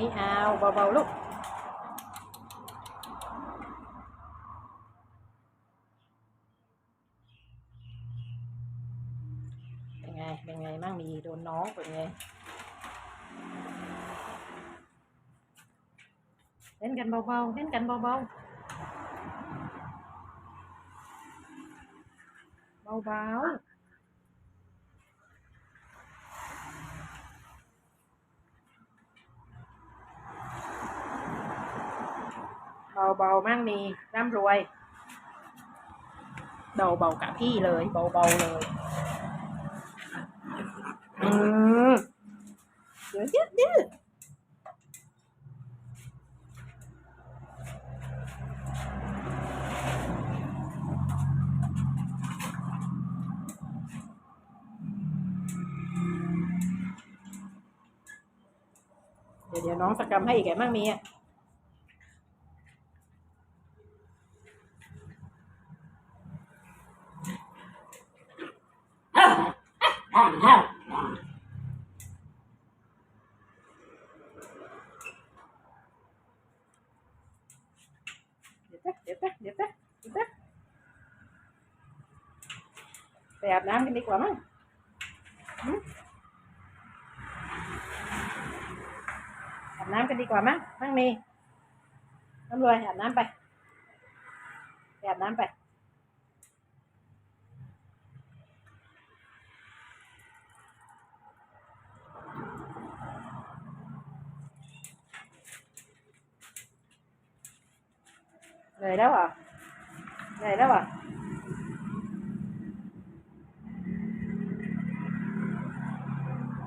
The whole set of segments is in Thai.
ไม่เอาเบาๆลูกเป็นไง เป็นไงมั่งมีโดนน้องเป็นไง เล่นกันเบาๆเล่นกันเบาๆเบาๆ เบาๆมั่งมีร่ำรวย เบาๆกับพี่เลย เบาๆเลย อืมเดี๋ยวดื้อดื้อเดี๋ยวเดี๋ยวน้องสกรรมให้อีกแกมั่งมีอะ เดี๋ยว แป๊บเดี๋ยวแป๊บเดี๋ยวแป๊บเดี๋ยวแป๊บไปอาบน้ำกันดีกว่ามั้งหืมอาบน้ำกันดีกว่ามั้งมั่งมีน้ำรวยอาบน้ำไปไปอาบน้ำไป เหนื่อยแล้วเหรอเหนื่อยแล้วเหรอ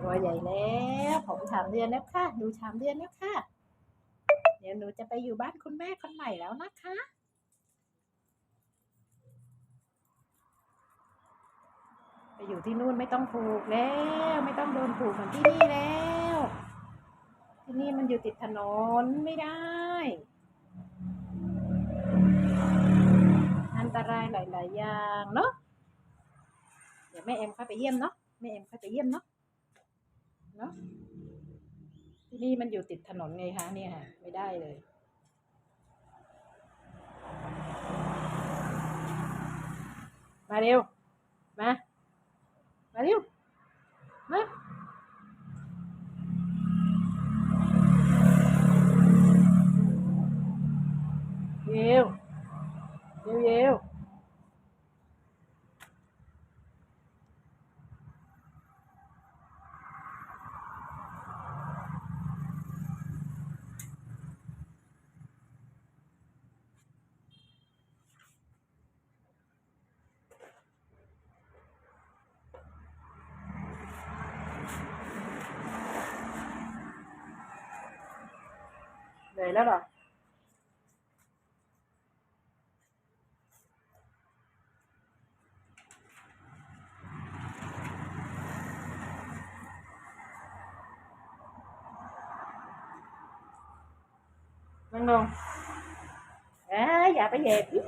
ตัวใหญ่แล้วผมสามเดือนแล้วค่ะหนูสามเดือนแล้วค่ะ เดี๋ยวหนูจะไปอยู่บ้านคุณแม่คนใหม่แล้วนะคะไปอยู่ที่นู่นไม่ต้องผูกแล้ว ไม่ต้องโดนผูกเหมือนที่นี่แล้ว ที่นี่มันอยู่ติดถนนไม่ได้ นตรายหลาย ๆ อย่างเนาะเดี๋ยวแม่เอ็มค่อยไปเยี่ยมเนาะแม่เอ็มค่อยไปเยี่ยมเนาะเนาะที่นี่มันอยู่ติดถนนไงคะเนี่ยค่ะไม่ได้เลยมาเร็ว มา มาเร็ว มา เร็ว nhiều nhiều về đó rồi. Vâng luôn. À, dạ, giờ dạ, phải về tí.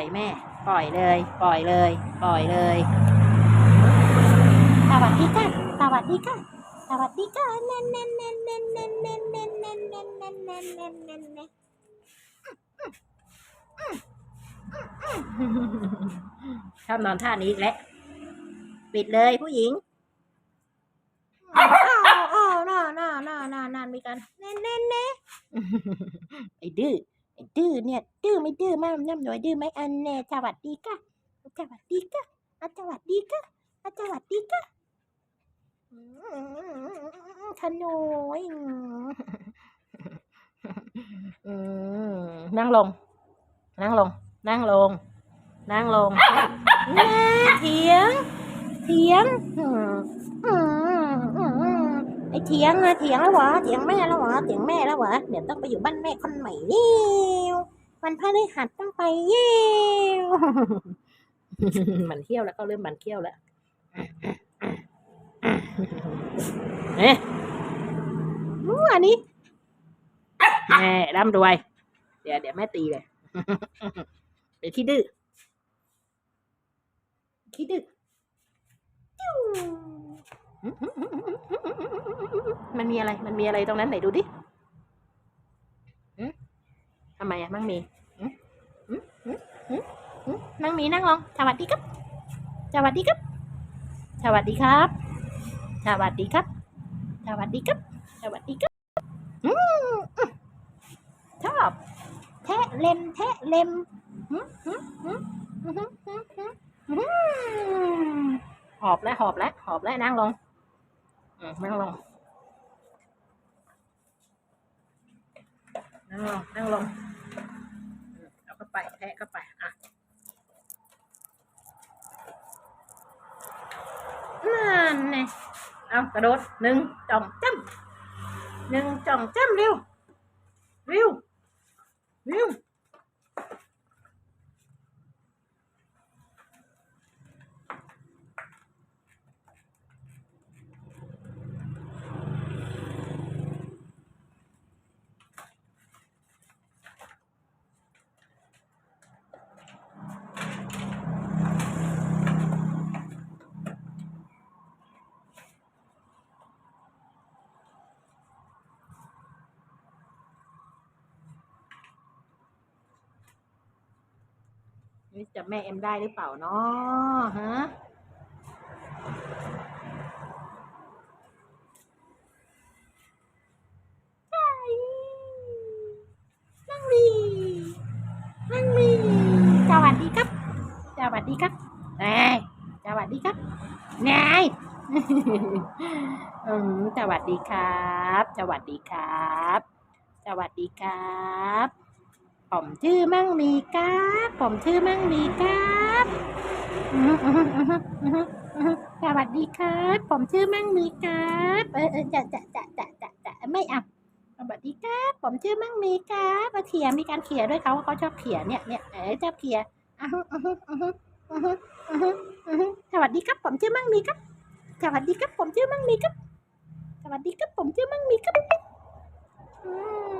อยอย่าไปล่อยแม่ ปล่อยเลย ปล่อยเลย ปล่อยเลยสวัสดีค่ะสวัสดีค่ะสวัสดีค่ะเน่นเน่นเน่นเน่นเน่นเน่นเน่นเน่นเน่นเน่นเน่นเน่นเน่นเน่นชอบนอนท่านี้อีกแล้วปิดเลยผู้หญิงอ้าวอ้าวน่าน่าน่าน่าน่ามีกันเน่นเน่นเน่ไอ้ดื้อไอ้ ดื้อเนี่ย ดื้อไม่ดื้อแม่น้ำหน่วยดื้อไหมอันแน่สวัสดีค่ะสวัสดีค่ะอะสวัสดีค่ะอะสวัสดีค่ะอืมขโนยอืมนั่งลง นั่งลง นั่งลง นั่งลงแม่เถียง เถียงอืมอืมอืม ไอเถียงอะเถียงแล้ววะเถียงแม่แล้ววะเถียงแม่แล้ววะเดี๋ยวต้องไปอยู่บ้านแม่คนใหม่นี่วันพฤหัสต้องไปเยี่ยมันเที่ยวแล้วก็เริ่มมันเที่ยวแล้วเอ๊ะมั่วนี่แม่ร่ำรวย เดี๋ยวเดี๋ยวแม่ตีเลยเดี๋ยวขี้ดื้อขี้ดื้อ มันมีอะไร มันมีอะไรตรงนั้นไหนดูดิทำไมอะมั่งมีมั่งมีนั่งลงสวัสดีครับ สวัสดีครับ สวัสดีครับ สวัสดีครับ สวัสดีครับ สวัสดีครับชอบแทะเล็มแทะเล็มหอบแล้วหอบแล้วหอบแล้วนั่งลงนั่งลง นั่งลงนั่งลงอืมเอาเข้าไปแทะเข้าไปอะนั่นไงเอากระโดดหนึ่งจ่องจ้ำหนึ่งจ่องจ้ำเร็ว เร็ว เร็ว นี่จะแม่เอ็มได้หรือเปล่าเนาะฮะใช่นั่งมีนั่งมีสวัสดีครับสวัสดีครับไงสวัสดีครับไงอืมสวัสดีครับ สวัสดีครับ สวัสดีครับ ผมชื่อมั่งมีครับผมชื่อมั่งมีครับสวัสดีครับ ผมชื่อมั่งมีครับเออเจะจะจะจะจะจะไม่เอาสวัสดีครับ ผมชื่อมั่งมีครับมาเขียมีการเขียด้วยเขาเขาชอบเขียเนี่ยเนี่ยเออชอบเขียอื้อหืออืออืออืออืออือสวัสดีครับ ผมชื่อมั่งมีครับสวัสดีครับผมชื่อมั่งมีครับสวัสดีครับผมชื่อมั่งมีครับอืม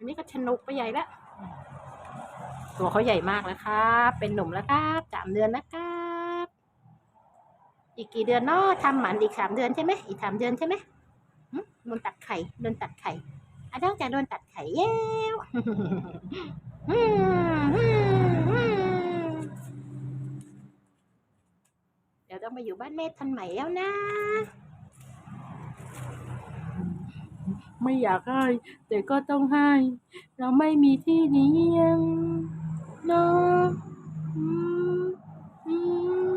อันนี้ก็ชนุกไปใหญ่แล้ว ตัวเขาใหญ่มากแล้วครับ เป็นหนุ่มแล้วครับสามเดือนแล้วครับ อีกกี่เดือนเนาะทำหมันอีกสามเดือนใช่ไหมอีกสามเดือนใช่ไหมหึโดนตัดไข่โดนตัดไข่อาต้องจะโดนตัดไข่เย้วเดี๋ยวต้องไปอยู่บ้านแม่ทันใหม่แล้วนะ ไม่อยากให้แต่ก็ต้องให้ เราไม่มีที่เลี้ยงเนาะอืมอืม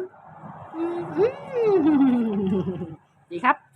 อืมอืมดีครับ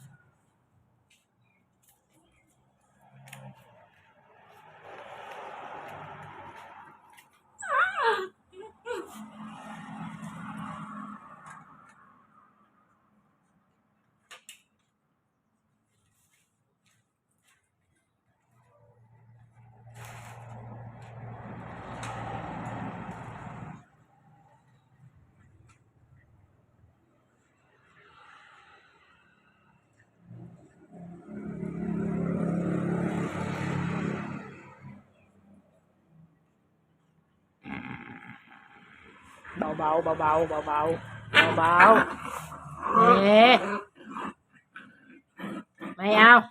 bầu bầu bầu bầu bầu bầu bầu nè. Mày không?